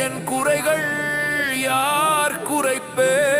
என் குறைகள் யார் குறைப்பே?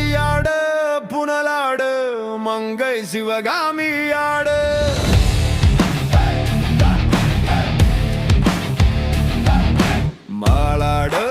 ஆடியாடு புனலாடு மங்கை சிவகாமியாடு மாலாடு